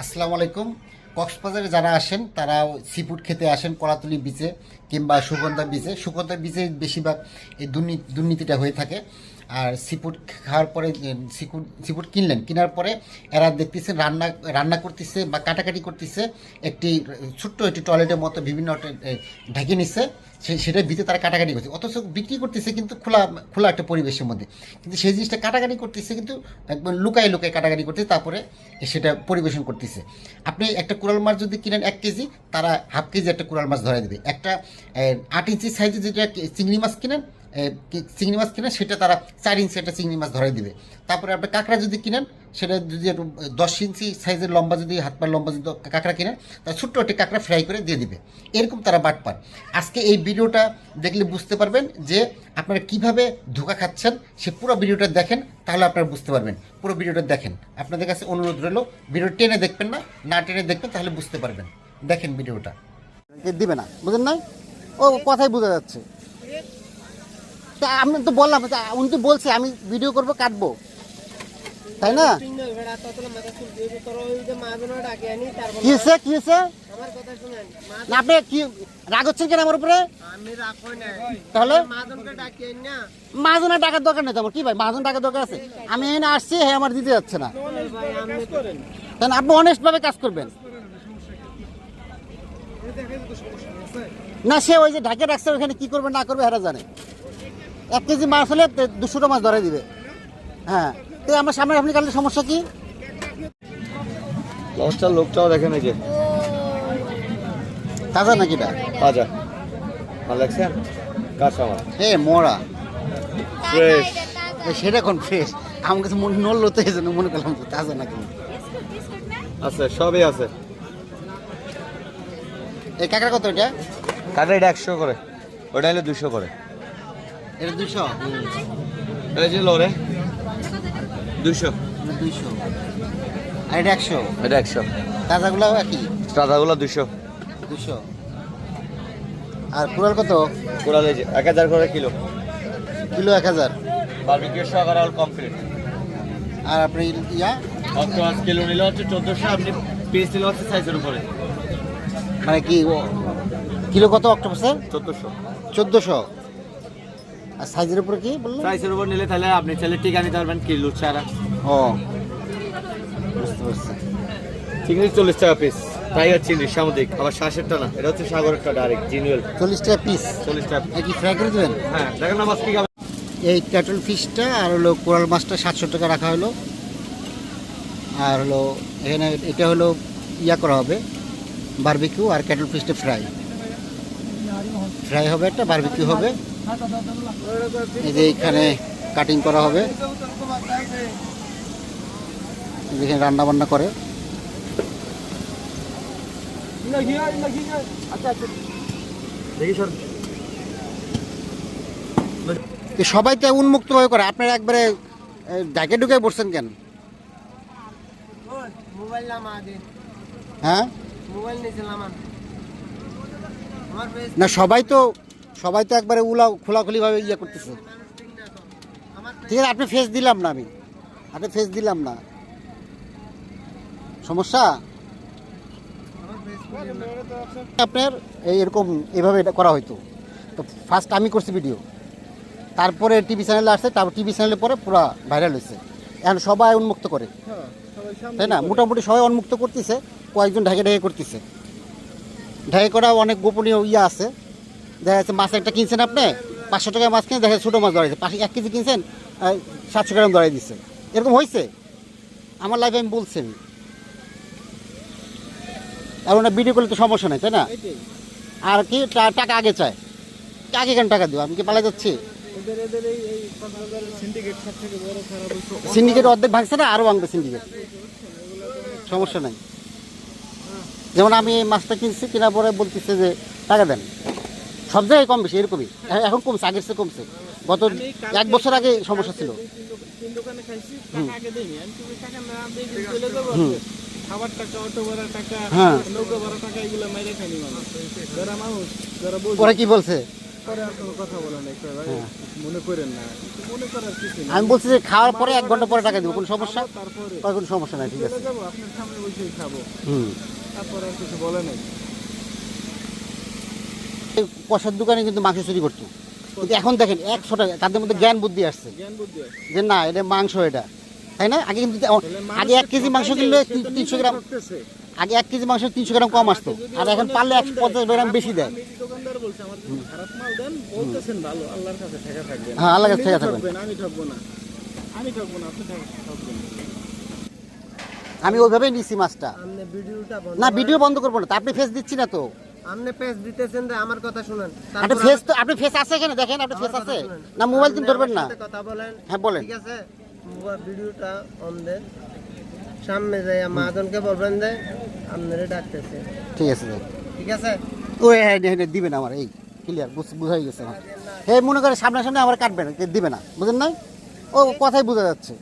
আসসালামু আলাইকুম। কক্সবাজারে যারা আসেন তারা সিফুড খেতে আসেন, কলাতলি বিচে কিংবা সুগন্ধা বিচে সুগন্ধা বিচে বেশিরভাগ এই দুর্নীতি দুর্নীতিটা হয়ে থাকে। আর সিফুড খাওয়ার পরে সিফুড সিফুড কিনলেন। কেনার পরে এরা দেখতেছে রান্না রান্না করতেছে বা কাটাকাটি করতেছে একটি ছোট্ট একটি টয়লেটের মতো বিভিন্ন ঢেকে নিচ্ছে সে, সেটার ভিতরে তারা কাটাকাটি করছে। অথচ বিক্রি করতেছে কিন্তু খোলা খোলা একটা পরিবেশের মধ্যে। কিন্তু সেই জিনিসটা কাটাকাটি করতেছে কিন্তু একদম লুকায় লুকায় কাটাকাটি করতেছে, তারপরে সেটা পরিবেশন করতেছে। আপনি একটা কুড়াল মাছ যদি কিনেন এক কেজি, তারা হাফ কেজি একটা কুড়াল মাছ ধরে দেবে। একটা আট ইঞ্চি সাইজে যেটা চিংড়ি মাছ কিনেন চিংড়ি মাছ কিনেন সেটা তারা চার ইঞ্চি একটা চিংড়ি মাছ ধরে দিবে। তারপরে আপনি কাঁকড়া যদি কিনেন, সেটা যদি একটু দশ ইঞ্চি সাইজের লম্বা যদি, হাত পার লম্বা যদি কাঁকড়া কিনেন তাহলে ছোট্ট একটি কাঁকড়া ফ্রাই করে দিয়ে দিবে। এরকম তারা বাট পান। আজকে এই ভিডিওটা দেখলে বুঝতে পারবেন যে আপনারা কীভাবে ধোকা খাচ্ছেন, সে পুরো ভিডিওটা দেখেন, তাহলে আপনারা বুঝতে পারবেন। পুরো ভিডিওটা দেখেন। আপনাদের কাছে অনুরোধ রইল, ভিডিও টেনে দেখবেন না না টেনে দেখবেন, তাহলে বুঝতে পারবেন। দেখেন ভিডিওটা। দিবে না, বুঝেন না ও কথাই বোঝা যাচ্ছে। তা আমি তো বললাম উনি তো বলছে, আমি ভিডিও করব, কাটবো। তাই না? আপনি কি, রাগ হচ্ছেন কেন আমার উপরে? তাহলে? মাহাজনের টাকার দরকার নেই তো কি ভাই? মাহাজন টাকার দরকার আছে। আমি এখানে আসছি হ্যাঁ আমার দিতে যাচ্ছে না। তাহলে আপনি অনেস্ট ভাবে কাজ করবেন। না, সে ওই যে ঢাকে রাখছে, ওখানে কি করবে, না করবে এরা জানে। এক কেজি মাছ হলে দুশোটা মাছ ধরে দিবে। হ্যাঁ। তো আমার সামনে আপনি কাটলে সমস্যা কি? লঞ্চটা লোকটাও দেখেন এই যে তাজা নাকি এটা? তাজা। ভালো লাগছেন কাঁচা মাছ এ মোড়া ফ্রেশ সেটা কোন ফ্রেশ আমার কাছে মনে নড়লো তো এই জন্য মনে করলাম তাজা নাকি। আছে সবই আছে। এই কাঁকড়া কত এটা? কাটা এটা একশো করে। ওটা হলে দুশো করে। এটা দুশো এটা যে লোরে? দুশো দুইশো। আর এটা একশো? এটা একশো। তাজাগুলো একই? সাদাগুলো দুশো দুশো আর কুড়াল কত? কোরাল এই যে এক হাজার করে কিলো। কিলো এক হাজার। বারবিকিউ সহ কমপ্লিট। আর আপনি ইয়া? অক্টোপাস কিলো নিলে হচ্ছে চোদ্দোশো আপনি পিস নিলে হচ্ছে সাইজের উপরে। মানে কি কিলো কত অক্টোপাসের চোদ্দোশো। চোদ্দোশো। আর সাইজের উপরে কি বললেন সাইজের উপর নিলে তাহলে আপনি চাইলে টিকা নিতে পারবেন কিলো ছাড়া ও। বুঝতে পারছি। চিংড়ি চল্লিশ টাকা পিস টাইগার চিংড়ি সামুদ্রিক। আবার শ্বাসের টানা এটা হচ্ছে সাগরেরটা ডাইরেক্ট জিনুয়েল চল্লিশ টাকা পিস চল্লিশ টাকা কি ফ্রাই করে দেবেন? হ্যাঁ দেখেন না মাছ কি এই ক্যাটল ফিশটা আর হলো কোরাল মাছটা সাতশো টাকা রাখা হলো। আর হলো এখানে এটা হলো ইয়া করা হবে বারবিকিউ আর ক্যাটল ফিশটা ফ্রাই ফ্রাই হবে একটা বারবিকিউ হবে। এই যে এখানে কাটিং করা হবে। যেখানে রান্না বান্না করে। সবাই তো উন্মুক্তভাবে করে আপনারা একবারে ডাকে ঢুকে পড়ছেন কেন? হ্যাঁ? না সবাই তো সবাই তো একবারে উলা খোলাখুলিভাবে ইয়ে করতেছে। ঠিক আছে, আপনি ফেস দিলাম না আমি। আপনি ফেস দিলাম না। সমস্যা? আপনার এই এরকম এভাবে এটা করা হইতো। তো ফার্স্ট আমি করছি ভিডিও তারপরে টিভি চ্যানেলে আসছে, তারপর টিভি চ্যানেলে পরে পুরো ভাইরাল হয়েছে এখন সবাই উন্মুক্ত করে। তাই না? মোটামুটি সবাই উন্মুক্ত করতেছে, কয়েকজন ঢাকে ঢাকে করতেছে। ঢাকে করা অনেক গোপনীয় ইয়ে আছে। দেখা যাচ্ছে মাছ একটা কিনছেন আপনি পাঁচশো টাকায় মাছ কিনে দেখা যাচ্ছে ছোটো মাছ ধরাইছে। পাশে এক কেজি কিনছেন সাতশো গ্রাম ধরাই দিচ্ছে এরকম হয়েছে আমার লাইফে আমি বলছি আমি। আর ওনার ভিডিও করলে তো সমস্যা নেই তাই না? আর কি টাকা আগে চায়। আগে কেন টাকা দেবো? আমি কি পালা যাচ্ছি? সিন্ডিকেট অর্ধেক ভাঙছে না আরও ভাঙবে সিন্ডিকেট সমস্যা নাই। যেমন আমি মাছটা কিনছি কেনার পরে বলতেছে যে টাকা দেন। সব জায়গায় কম বেশি এরকমই। এখন কমছে আগের চেয়ে কমছে। গত এক বছর আগে সমস্যা ছিল। খাবার টাকা অটো ভাড়া টাকা হ্যাঁ। নৌকা ভাড়া টাকা এগুলো খাইনি মানুষ। যারা যারা ওরা কি বলছে? মনে মনে নেই। আমি বলছি যে খাওয়ার পরে এক ঘণ্টা পরে টাকা দেবো কোনো সমস্যা? কোনো সমস্যা নাই ঠিক আছে। আপনার সামনে খাব। হুম। তারপরে আর কিছু বলে নাই। এই কষার দোকানে কিন্তু মাংস চুরি করতো। কিন্তু এখন দেখেন একশো টাকা তাদের মধ্যে জ্ঞান বুদ্ধি আসছে। যে না এটা মাংস এটা। তাই না? আগে কিন্তু আগে এক কেজি মাংস কিনলে তিনশো গ্রাম আগে এক কেজি মাংস তিনশো গ্রাম কম আসতো। আর এখন পারলে একশো পঞ্চাশ গ্রাম বেশি দেয়। হ্যাঁ, আল্লাহর কাছে থাকবেন। আমি ওইভাবেই নিছি মাছটা। না ভিডিও বন্ধ করব না তা আপনি ফেস দিচ্ছি না তো। আপনি পেজ দিতেছেন যে আমার কথা শুনেন। আপনি ফেস তো আপনি ফেস আছে এখানে দেখেন আপনি ফেস আছে। না মোবাইল আপনি ধরবেন না। কথা বলেন। হ্যাঁ বলেন। ঠিক আছে? ভিডিওটা অন দেন। সামনে যাই মাদনকে বলবেন যে আপনারে ডাকতেছে। ঠিক আছে ঠিক আছে? ওই হ্যাঁ হ্যাঁ, হ্যাঁ, দিবে না আমার এই ক্লিয়ার বুঝাই গেছে আমার। হে মনে করে সামনাসামনি আমার কাটবে না দিবে না বুঝেন নাই? ও কথাই বোঝা যাচ্ছে।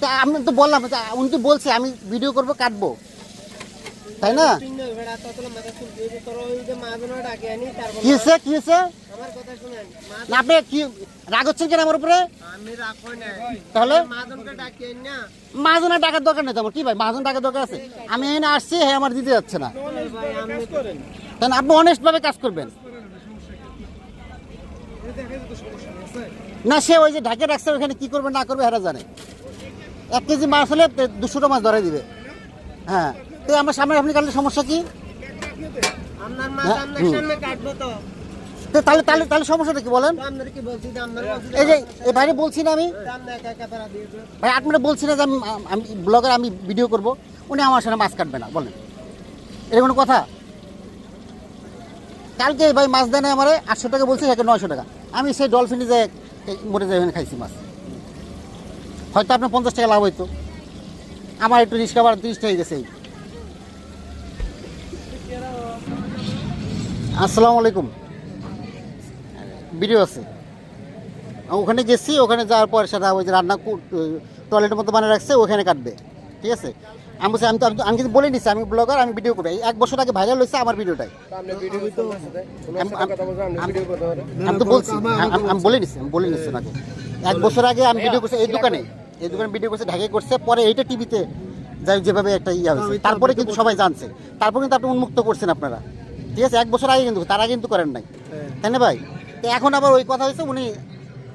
তা আমি তো বললাম উনি তো বলছে আমি ভিডিও করব কাটবো। তাই না? তিন ভেড়া ততলা মাথা চুলকে এই যে তোর ওই যে মাদনও ডাকে আনি তারপর কি হয়েছে? কি হয়েছে? আমার কথা শুনেন মাদন- না আপনি কি রাগ হচ্ছেন কেন আমার উপরে? আমি তাহলে? মাহাজনের টাকার দরকার নেই তো আমার। কি ভাই মাহাজন টাকার দরকার আছে? আমি এখানে আসছি হ্যাঁ আমার দিতে যাচ্ছে না। ভাই আপনি করেন। তাই না আপনি অনেস্ট ভাবে কাজ করবেন। না সে ওই যে ঢাকে রাখছে ওখানে কি করবে না করবে হেরা জানে। এক কেজি মাছ হলে দুশোটা মাছ ধরে দিবে। হ্যাঁ। তো আমার সামনে আপনি কাটলে সমস্যা কি? তাহলে তাহলে তাহলে সমস্যাটা কি বলেন? এই যে এই বাইরে বলছি না আমি? ভাই আপনারা বলছি না যে আমি আমি ব্লগার আমি ভিডিও করব। উনি আমার সাথে মাছ কাটবে না বলেন। এটা কোনো কথা? কালকে ভাই মাছ দেয় না আমার আটশো টাকা বলছে নয়শো টাকা। আমি সেই ডলফিনে যে মরে যাই ওখানে খাইছি মাছ। হয়তো আপনার পঞ্চাশ টাকা লাভ হইতো। আমার একটু রিক্সা আবার তিরিশ টাকা গেছে। আসসালামু আলাইকুম। ভিডিও আছে। ওখানে গেছি ওখানে যাওয়ার পর সেটা ওই যে রান্না টয়লেটের মতো বানিয়ে রাখছে ওখানে কাটবে। ঠিক আছে? আমি বলছি আমি তো আমি আমি কিন্তু বলে নিচ্ছি আমি ব্লগার আমি ভিডিও করি এক বছর আগে ভাইরাল হয়েছে আমার ভিডিওটাই আপনি ভিডিও তো আমি- তো বলছি আমি- বলে নিচ্ছি আমি বলে নিচ্ছি ওনাকে এক বছর আগে আমি ভিডিও করছি এই দোকানে। এই দোকানে ভিডিও করছে ঢাকায় করছে পরে এইটা টিভিতে যাই যেভাবে একটা ইয়ে হয়েছে। তারপরে কিন্তু সবাই জানছে। তারপরে কিন্তু আপনি উন্মুক্ত করছেন আপনারা। ঠিক আছে এক বছর আগে কিন্তু তারা কিন্তু করেন নাই। তাই না ভাই? তো এখন আবার ওই কথা হয়েছে উনি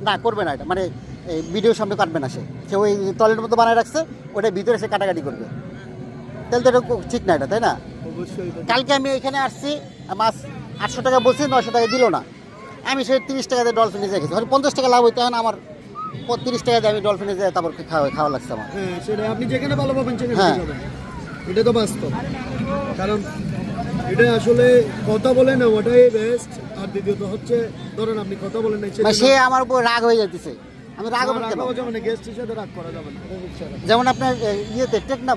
না করবে না এটা। মানে এই ভিডিওর সামনে কাটবে না সে। সে ওই টয়লেটের মতো বানায় রাখছে ওটা ভিতরে সে কাটাকাটি করবে। তাহলে তো এটা ঠিক না এটা তাই না? কালকে আমি এখানে আসছি মাছ আটশো টাকা বলছি নশো টাকা দিল না। আমি সেই তিরিশ টাকা দিয়ে ডলফিনে যাই গেছি। হয়তো পঞ্চাশ টাকা লাভ হইতো এখন আমার তিরিশ টাকা দিয়ে আমি ডলফিনে যাই তারপর খাওয়া খাওয়া লাগছে আমার। হ্যাঁ সেটা আপনি যেখানে ভালো পাবেন সেখানে হ্যাঁ। এটা তো বাস্তব। কারণ এটা আসলে কথা বলে না ওটাই বেস্ট আর দ্বিতীয়ত হচ্ছে ধরেন আপনি কথা বলেন না মানে সে আমার উপর রাগ হয়ে যাচ্ছে আমি রাগ হবে কেন? যেমন গেস্ট হিসেবে রাগ করা যাবে না। যেমন আপনার ইয়েতে টেকনা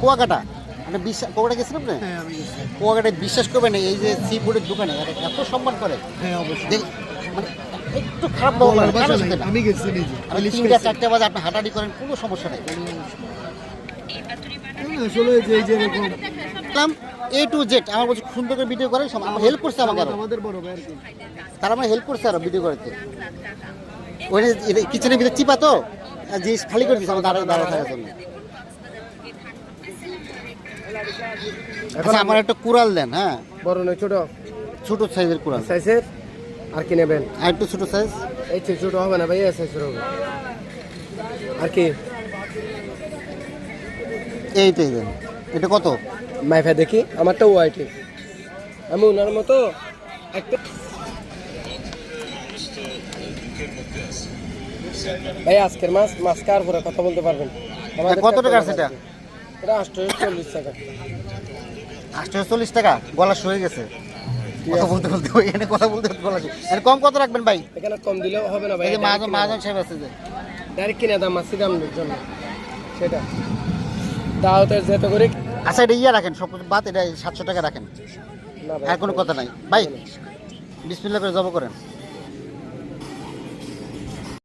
কুয়াকাটা। আপনি বিশ্বাস কুয়াকাটা গেছেন আপনি? হ্যাঁ আমি গেছি। কুয়াকাটায় বিশ্বাস করবেন না, এই যে সি ফুডের দোকানে এত- সম্মান করে। হ্যাঁ অবশ্যই। দেখ- মানে একটু খারাপ। আমি গেছি নিজে আমি তিনটা। চারটা বাজে আপনি হাঁটাহাঁটি করেন কোনো সমস্যা নেই। আসলে যে যে এরকম দেখলাম এ টু জেড আমার বলছে সুন্দর করে ভিডিও করে সব- আমার হেল্প করছে আমাকে আমাদের বড় ভাই তারা আমার হেল্প করছে আরও ভিডিও করতে। ওখানে কিচেনের ভিতরে চিপা তো? জিনিস খালি করে দিচ্ছে আমার দাঁড়া দাঁড়া থাকার জন্য। আচ্ছা আমার একটা কুড়াল দেন হ্যাঁ। বড় নয় ছোট। ছোট সাইজের কুড়াল। সাইজের আর কি নেবেন? আর একটু ছোট সাইজ এই ছোট হবে না ভাই এই সাইজের হবে। আর কি? এইটাই দেন এটা কত? মাইফা দেখি আমারটা ওয়াইটি আমি ওনার মতো একটা ভাই আজকের মাছ মাছ কার পরে কথা বলতে পারবেন? কত টাকা আছে? এটা? এটা আটশো চল্লিশ টাকা। আটশো চল্লিশ টাকা? গলা শুয়ে গেছে। কথা বলতে বলতে এখানে কথা বলতে গলা শুয়ে- কম কত রাখবেন ভাই? এখানে কম দিলেও হবে না ভাই মহাজন মহাজন সাহেব আছে যে। ডাইরেক্ট কিনে দাম মাছি দাম জন্য। সেটা। দাওয়াতের যেতে করে। আচ্ছা এটা ইয়ে রাখেন সব বাদ এটা সাতশো টাকা রাখেন। আর কোনো কথা নাই। ভাই বিসমিল্লা করে জব করেন।